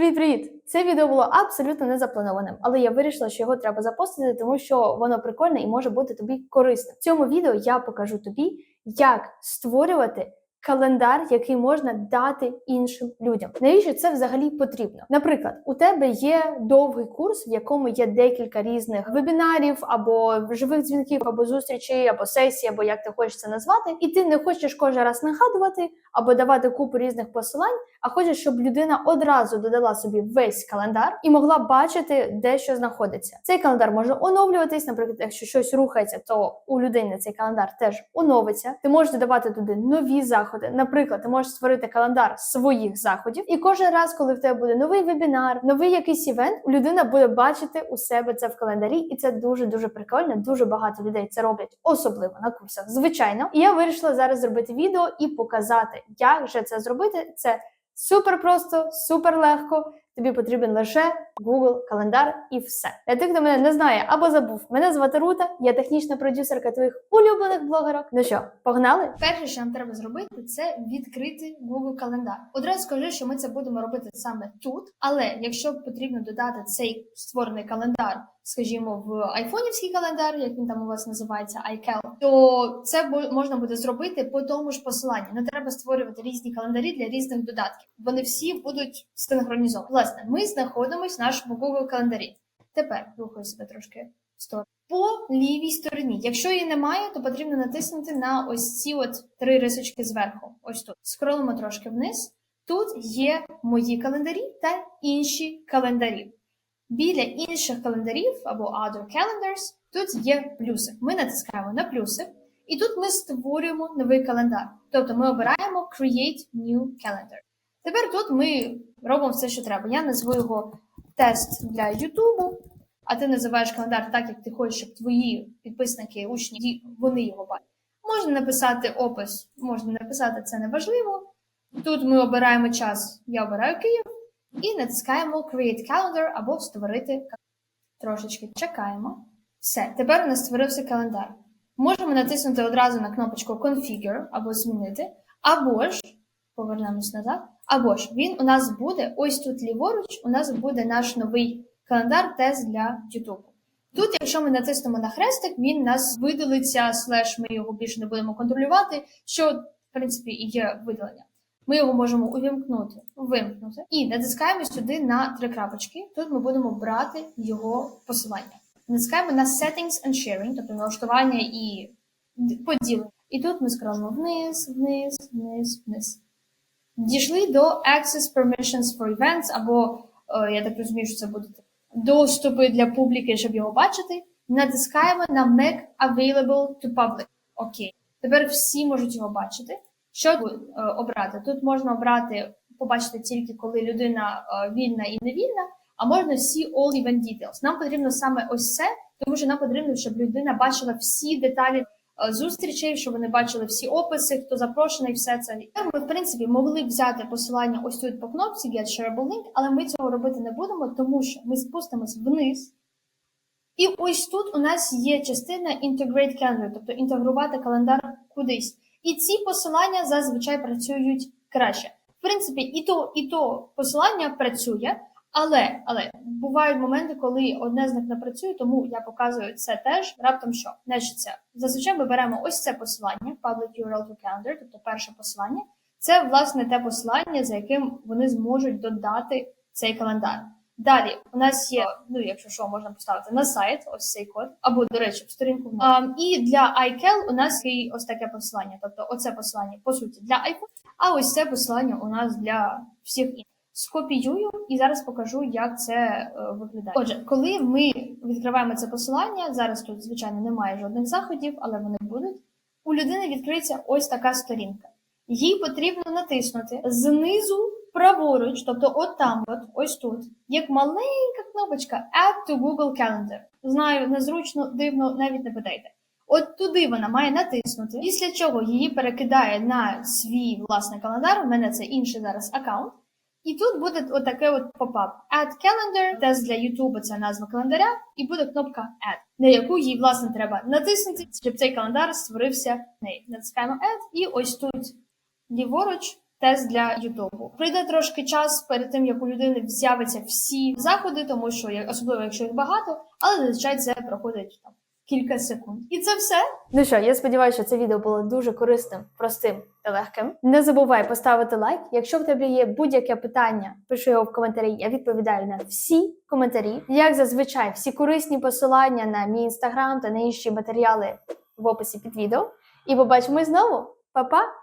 Привіт-привіт! Це відео було абсолютно не запланованим, але я вирішила, що його треба запостити, тому що воно прикольне і може бути тобі корисним. В цьому відео я покажу тобі, як створювати календар, який можна дати іншим людям. Навіщо це взагалі потрібно? Наприклад, у тебе є довгий курс, в якому є декілька різних вебінарів, або живих дзвінків, або зустрічей, або сесій, або як ти хочеш це назвати, і ти не хочеш кожен раз нагадувати або давати купу різних посилань, а хочеш, щоб людина одразу додала собі весь календар і могла бачити, де що знаходиться. Цей календар може оновлюватись. Наприклад, якщо щось рухається, то у людини цей календар теж оновиться. Ти можеш додавати туди нові заходи. Наприклад, ти можеш створити календар своїх заходів, і кожен раз, коли в тебе буде новий вебінар, новий якийсь івент, людина буде бачити у себе це в календарі, і це дуже дуже прикольно. Дуже багато людей це роблять, особливо на курсах. Звичайно, і я вирішила зараз зробити відео і показати, як же це зробити. Це Супер просто, супер легко. Тобі потрібен лише Google календар і все. Для тих, хто мене не знає або забув, мене звати Рута, я технічна продюсерка твоїх улюблених блогерок. Ну що, погнали? Перше, що нам треба зробити, це відкрити Google календар. Одразу скажу, що ми це будемо робити саме тут. Але якщо потрібно додати цей створений календар, скажімо, в айфонівський календар, як він там у вас називається, iCal, то це можна буде зробити по тому ж посиланню. Не треба створювати різні календарі для різних додатків. Вони всі будуть синхронізовані. Власне, ми знаходимося в нашому Google календарі. Тепер рухаю себе трошки в сторону. По лівій стороні. Якщо її немає, то потрібно натиснути на ось ці от три рисочки зверху. Ось тут. Скролимо трошки вниз. Тут є мої календарі та інші календарі. Біля інших календарів або other calendars тут є плюсик. Ми натискаємо на плюсик, і тут ми створюємо новий календар. Тобто ми обираємо Create New Calendar. Тепер тут ми робимо все, що треба. Я назву його тест для YouTube, а ти називаєш календар так, як ти хочеш, щоб твої підписники, учні, вони його бачать. Можна написати опис, можна написати це неважливо. Тут ми обираємо час, я обираю Київ, і натискаємо Create Calendar або створити календар. Трошечки чекаємо. Все, тепер у нас створився календар. Можемо натиснути одразу на кнопочку Configure або змінити, або ж повернемось назад. Або ж він у нас буде ось тут ліворуч, у нас буде наш новий календар тест для YouTube. Тут, якщо ми натиснемо на хрестик, він нас видалиться, слеш ми його більше не будемо контролювати, що в принципі і є видалення. Ми його можемо увімкнути, вимкнути і натискаємо сюди на три крапочки. Тут ми будемо брати його посилання. Натискаємо на Settings and Sharing, тобто налаштування і поділення. І тут ми скролимо вниз, вниз, вниз, вниз. Дійшли до Access Permissions for Events, або е, я так розумію, що це буде доступи для публіки, щоб його бачити. Натискаємо на Make Available to Public. Окей. Тепер всі можуть його бачити. Що е, обрати? Тут можна обрати, побачити тільки коли людина е, вільна і невільна, а можна всі all event details. Нам потрібно саме ось це, тому що нам потрібно, щоб людина бачила всі деталі е, зустрічей, щоб вони бачили всі описи, хто запрошений, все це. Ми, в принципі, могли взяти посилання ось тут по кнопці Get Shareable Link, але ми цього робити не будемо, тому що ми спустимось вниз. І ось тут у нас є частина Integrate Calendar, тобто інтегрувати календар кудись. І ці посилання зазвичай працюють краще. В принципі, і то, і то посилання працює, але, але бувають моменти, коли одне з них не працює, тому я показую це теж раптом що. Значить, це зазвичай ми беремо ось це посилання, Public URL to Calendar, тобто перше посилання. Це власне те посилання, за яким вони зможуть додати цей календар. Далі у нас є, ну якщо що, можна поставити на сайт, ось цей код, або, до речі, в сторінку. А, і для iCal у нас є ось таке посилання. Тобто, оце посилання по суті для iPhone, а ось це посилання у нас для всіх інших. Скопіюю і зараз покажу, як це е, виглядає. Отже, коли ми відкриваємо це посилання, зараз тут, звичайно, немає жодних заходів, але вони будуть. У людини відкриється ось така сторінка. Їй потрібно натиснути знизу праворуч, тобто от там, от ось тут, як маленька кнопочка Add to Google Calendar. Знаю, незручно, дивно, навіть не питайте. От туди вона має натиснути, після чого її перекидає на свій власний календар. У мене це інший зараз аккаунт. І тут буде отаке от попап Add Calendar, тест для YouTube це назва календаря, і буде кнопка Add, на яку їй власне треба натиснути, щоб цей календар створився в неї. Натискаємо Add, і ось тут ліворуч тест для Ютубу. Прийде трошки час перед тим, як у людини з'являться всі заходи, тому що особливо якщо їх багато, але зазвичай це проходить там кілька секунд. І це все. Ну що, я сподіваюся, що це відео було дуже корисним, простим та легким. Не забувай поставити лайк. Якщо в тебе є будь-яке питання, пиши його в коментарі. Я відповідаю на всі коментарі. Як зазвичай, всі корисні посилання на мій інстаграм та на інші матеріали в описі під відео. І побачимось знову. Па-па!